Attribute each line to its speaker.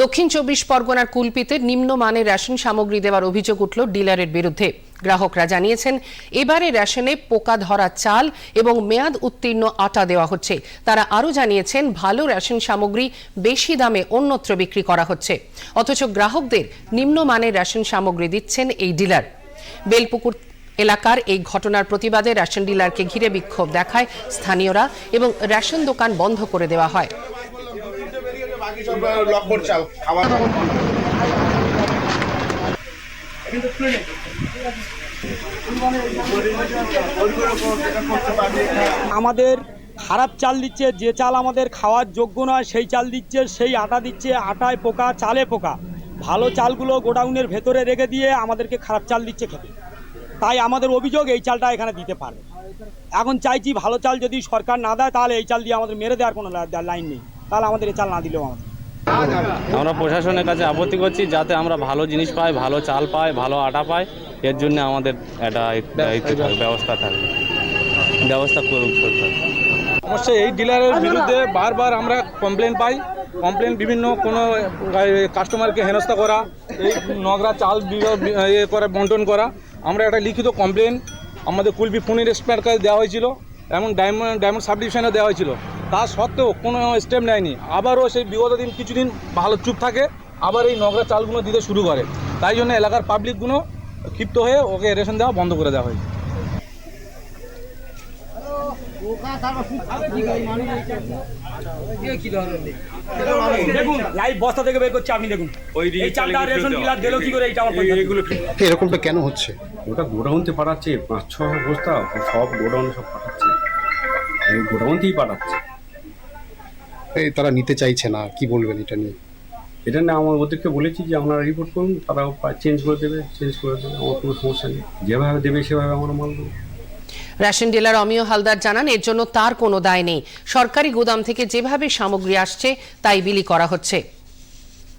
Speaker 1: দক্ষিণ চব্বিশ পরগনার কুলপিতে নিম্নমানের রেশন সামগ্রী দেওয়ার অভিযোগ উঠল ডিলারের বিরুদ্ধে। গ্রাহকরা জানিয়েছেন, এবারে রেশনে পোকা ধরা চাল এবং মেয়াদ উত্তীর্ণ আটা দেওয়া হচ্ছে। তারা আরও জানিয়েছেন, ভালো রেশন সামগ্রী বেশি দামে অন্যত্র বিক্রি করা হচ্ছে। অথচ গ্রাহকদের নিম্নমানের রেশন সামগ্রী দিচ্ছেন এই ডিলার। বেলপুকুর এলাকার এই ঘটনার প্রতিবাদে রেশন ডিলারকে ঘিরে বিক্ষোভ দেখায় স্থানীয়রা এবং রেশন দোকান বন্ধ করে দেওয়া হয়।
Speaker 2: বাকি সব খাবার
Speaker 3: আমাদের খারাপ চাল দিচ্ছে, যে চাল আমাদের খাওয়ার যোগ্য নয়, সেই চাল দিচ্ছে, সেই আটা দিচ্ছে, আটায় পোকা, চালে পোকা। ভালো চালগুলো গোডাউনের ভেতরে রেখে দিয়ে আমাদেরকে খারাপ চাল দিচ্ছে খেতে। তাই আমাদের অভিযোগ এই চালটা এখানে দিতে পারবে এখন চাইছি ভালো চাল যদি সরকার না দেয়, তাহলে এই চাল দিয়ে আমাদের মেরে দেওয়ার কোনো লাইন নেই। তাহলে আমাদের এই চাল না দিলেও আমাদের
Speaker 4: আমরা প্রশাসনের কাছে আপত্তি করছি যাতে আমরা ভালো জিনিস পাই ভালো চাল পাই ভালো আটা পাই। এর জন্য আমাদের একটা ব্যবস্থা থাকবে ব্যবস্থা করুক সরকার
Speaker 5: অবশ্যই এই ডিলারের বিরুদ্ধে বারবার আমরা কমপ্লেন পাই। কমপ্লেন বিভিন্ন কোনো কাস্টমারকে হেনস্থা করা এই নগরা চাল ইয়ে করা বন্টন করা। আমরা একটা লিখিত কমপ্লেন আমাদের কুলবি ফোনের এক্সপার্ট কাছে দেওয়া হয়েছিল এবং ডায়মন্ড ডায়মন্ড সাব ডিভিশনে দেওয়া হয়েছিল। তা সত্ত্বেও কোনো স্টেপ নেয়নি। আবারও সেই বিগত দিন কিছুদিন ভালো চুপ থাকে আবার এই নগরা চালগুলো দিতে শুরু করে। তাই জন্য এলাকার পাবলিকগুলো ক্ষিপ্ত হয়ে ওকে রেশন দেওয়া বন্ধ করে দেওয়া হয়েছে।
Speaker 3: দেখুন লাইভ বস্তা থেকে বের করছে আপনি দেখুন। এই চালটা রেশন ডিলার দিল কি করে এইটা
Speaker 6: এরকমটা কেন হচ্ছে?
Speaker 7: ওটা গোডাউনতে পাঠাচ্ছে পাঁচ ছ বস্তা সব গোডাউনে সব পাঠাচ্ছে। এই গোডাউনতেই পাঠাচ্ছে।
Speaker 6: তারা নিতে চাইছে না কি বলবেন এটা নিয়ে?
Speaker 7: এটা না আমার ওদেরকে বলেছি যে আপনারা রিপোর্ট করুন তারাও চেঞ্জ করে দেবে চেঞ্জ করে দেবে আমার কোনো সমস্যা নেই। যেভাবে দেবে সেভাবে আমরা মাল দেবো
Speaker 1: রেশন ডিলার অমিয় হালদার জানান এর জন্য তার কোনো দায় নেই। সরকারি গুদাম থেকে যেভাবে সামগ্রী আসছে তাই বিলি করা হচ্ছে।